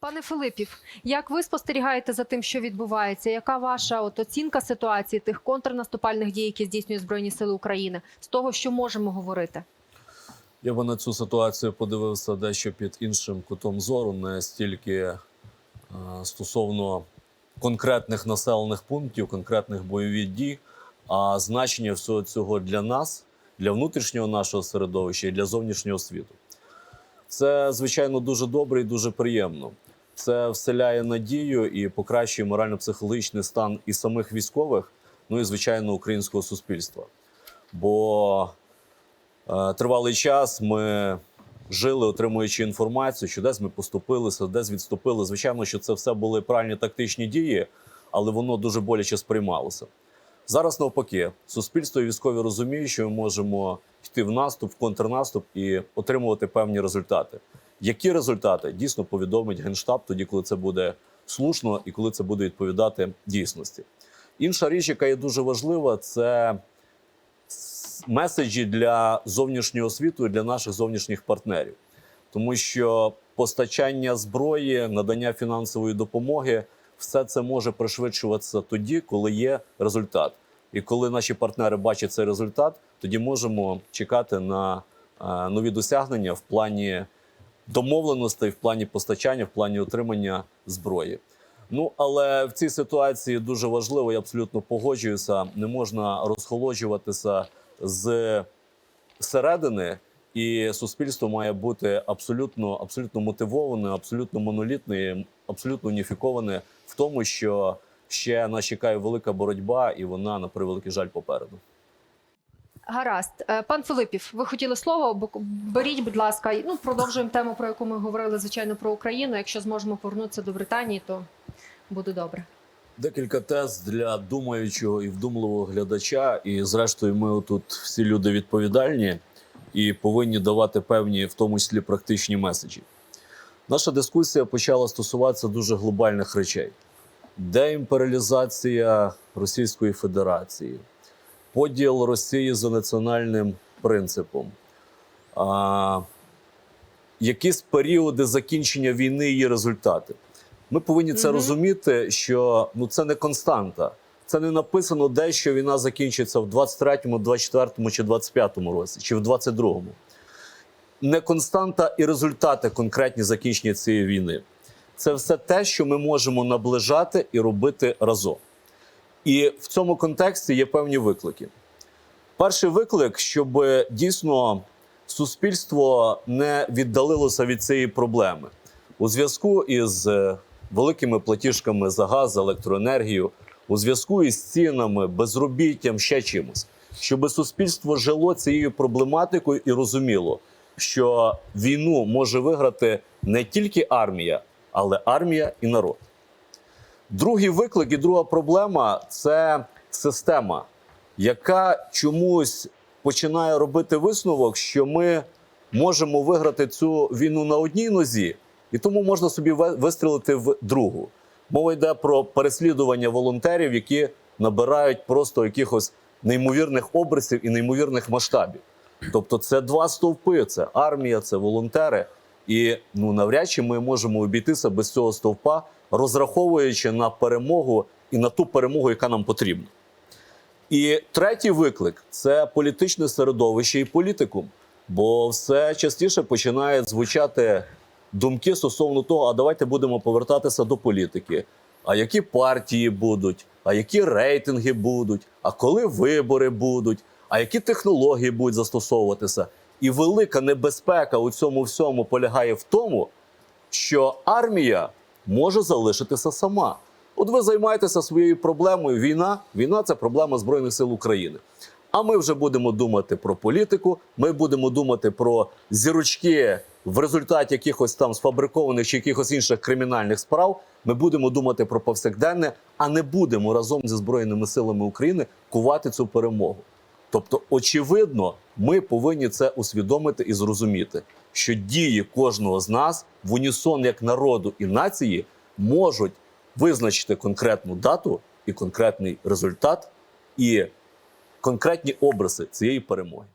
Пане Филипів, як ви спостерігаєте за тим, що відбувається? Яка ваша от оцінка ситуації тих контрнаступальних дій, які здійснюють Збройні Сили України, з того, що можемо говорити? Я би на цю ситуацію подивився дещо під іншим кутом зору, не стільки е, стосовно конкретних населених пунктів, конкретних бойових дій, а значення всього цього для нас, для внутрішнього нашого середовища і для зовнішнього світу. Це, звичайно, дуже добре і дуже приємно. Це вселяє надію і покращує морально-психологічний стан і самих військових, ну і звичайно українського суспільства. Бо Е, Тривалий час ми жили, отримуючи інформацію, що десь ми поступилися, десь відступили. Звичайно, що це все були правильні тактичні дії, але воно дуже боляче сприймалося. Зараз навпаки, суспільство і військові розуміють, що ми можемо йти в наступ, в контрнаступ і отримувати певні результати. Які результати дійсно повідомить Генштаб тоді, коли це буде слушно і коли це буде відповідати дійсності? Інша річ, яка є дуже важлива, це меседжі для зовнішнього світу і для наших зовнішніх партнерів, тому що постачання зброї, надання фінансової допомоги, все це може пришвидшуватися тоді, коли є результат. І коли наші партнери бачать цей результат, тоді можемо чекати на е, нові досягнення в плані домовленостей, в плані постачання, в плані отримання зброї. Ну але в цій ситуації дуже важливо, я абсолютно погоджуюся. Не можна розхолоджуватися з середини, і суспільство має бути абсолютно абсолютно мотивоване, абсолютно монолітне, абсолютно уніфіковане в тому, що ще нас чекає велика боротьба, і вона на превеликий жаль попереду. Гаразд, Е, пан Филипів, ви хотіли слово? Беріть, будь ласка, ну продовжуємо тему, про яку ми говорили, звичайно, про Україну. Якщо зможемо повернутися до Британії, то буде добре. Декілька тез для думаючого і вдумливого глядача. І, зрештою, ми тут всі люди відповідальні і повинні давати певні, в тому числі практичні меседжі. Наша дискусія почала стосуватися дуже глобальних речей: деімперіалізація Російської Федерації, поділ Росії за національним принципом. А, якісь періоди закінчення війни і її результати. Ми повинні це Мгм. розуміти, що ну це не константа. Це не написано де, що війна закінчиться в 23-му, 24-му чи 25-му році, чи в 22-му. Не константа і результати конкретні закінчення цієї війни. Це все те, що ми можемо наближати і робити разом. І в цьому контексті є певні виклики. Перший виклик, щоб дійсно суспільство не віддалилося від цієї проблеми у зв'язку із е, великими платіжками за газ, електроенергію, у зв'язку із цінами, безробіттям, ще чимось, щоб суспільство жило цією проблематикою і розуміло, що війну може виграти не тільки армія, але армія і народ. Другий виклик і друга проблема це система, яка чомусь починає робити висновок, що ми можемо виграти цю війну на одній нозі, і тому можна собі вистрілити в другу. Мова йде про переслідування волонтерів, які набирають просто якихось неймовірних обрисів і неймовірних масштабів. Тобто, це два стовпи: це армія, це волонтери. І ну навряд чи ми можемо обійтися без цього стовпа, розраховуючи на перемогу і на ту перемогу, яка нам потрібна. І третій виклик це політичне середовище і політикум. Бо все частіше починають звучати думки стосовно того, а давайте будемо повертатися до політики. А які партії будуть, а які рейтинги будуть, а коли вибори будуть, а які технології будуть застосовуватися. І велика небезпека у цьому всьому полягає в тому, що армія може залишитися сама. От ви займаєтеся своєю проблемою. Війна, війна це проблема Збройних сил України. А ми вже будемо думати про політику. Ми будемо думати про зірочки в результаті якихось там сфабрикованих чи якихось інших кримінальних справ. Ми будемо думати про повсякденне, а не будемо разом зі збройними силами України кувати цю перемогу. Тобто, очевидно, ми повинні це усвідомити і зрозуміти, що дії кожного з нас в унісон як народу і нації можуть визначити конкретну дату і конкретний результат, і конкретні образи цієї перемоги.